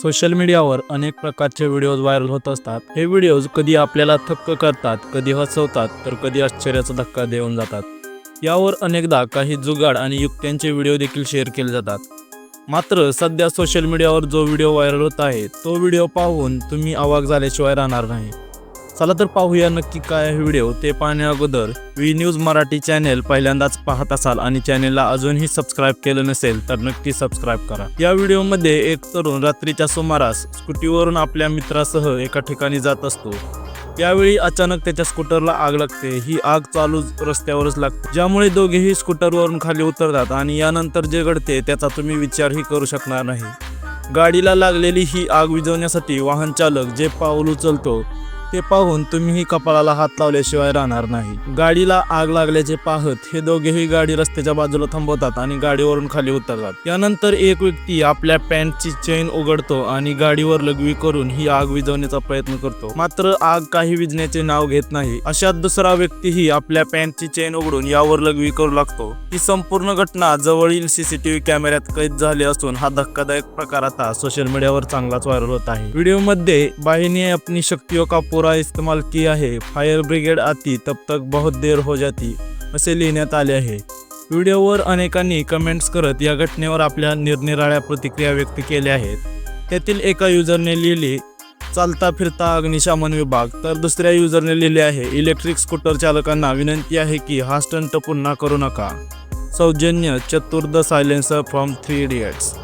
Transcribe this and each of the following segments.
Social मीडियावर अनेक प्रकारचे व्हिडिओज व्हायरल होत असतात. हे व्हिडिओज कधी आपल्याला थक्क करतात कधी हसवतात तर कधी आश्चर्याचा धक्का देऊन जातात. यावर अनेकदा काही जुगाड आणि युक्त्यांचे व्हिडिओ देखील शेअर केले जातात. मात्र सध्या सोशल मीडियावर जो व्हिडिओ व्हायरल होत आहे तो व्हिडिओ पाहून तुम्ही आवाक झाल्याशिवाय राहणार नाही. चला तर पाहूया नक्की काय आहे व्हिडिओ. ते पाहण्या अगोदर वी न्यूज मराठी चॅनेल पहिल्यांदाच पाहत असाल आणि चॅनेलला अजूनही सबस्क्राईब केलं नसेल तर नक्की सबस्क्राईब करा. या व्हिडिओमध्ये एक तरुण रात्रीच्या सुमारास स्कूटीवरून आपल्या मित्रासह एका ठिकाणी जात असतो. त्यावेळी अचानक त्याच्या स्कूटरला आग लागते. ही आग चालू रस्त्यावरच लागते. ज्यामुळे दोघेही स्कूटरवरून खाली उतरतात आणि यानंतर जे घडते त्याचा तुम्ही विचारही करू शकणार नाही. गाडीला लागलेली ही आग विझवण्यासाठी वाहन चालक जे पाऊल उचलतो ते पाहून तुम्हीही कपाळाला हात लावल्याशिवाय राहणार नाही. गाडीला आग लागल्याचे पाहत हे दोघेही गाडी रस्त्याच्या बाजूला थांबवतात आणि गाडीवरून खाली उतरतात. यानंतर एक व्यक्ती आपल्या पॅन्टची चेन उघडतो आणि गाडीवर लघवी करून ही आग विझवण्याचा प्रयत्न करतो. मात्र आग काही विझण्याचे नाव घेत नाही. अशात दुसरा व्यक्तीही आपल्या पॅन्टची चेन उघडून यावर लघवी करू लागतो. ही संपूर्ण घटना जवळील सीसीटीव्ही कॅमेऱ्यात कैद झाली असून हा धक्कादायक प्रकार आता सोशल मीडियावर चांगलाच व्हायरल होत आहे. व्हिडिओमध्ये बाही आपली अपनी शक्तियों पूरा इस्तेमाल किया है फायर ब्रिगेड आती तब तक बहुत देर हो जाती असे लिहिण्यात आले आहे. व्हिडिओवर अनेकांनी कमेंट्स करत या घटनेवर आपल्या निरनिराळ्या प्रतिक्रिया व्यक्त केल्या आहेत. त्यातील एका युजरने लिहिली चालता फिरता अग्निशमन विभाग. तर दुसऱ्या युजरने लिहिले आहे इलेक्ट्रिक स्कूटर चालकांना विनंती आहे की हा स्टंट पुन्हा करू नका. सौजन्य चतुर्द सायलेन्सर फ्रॉम थ्री इडियट्स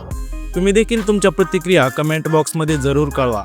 तुम्ही देखील तुमच्या प्रतिक्रिया कमेंट बॉक्समध्ये जरूर कळवा.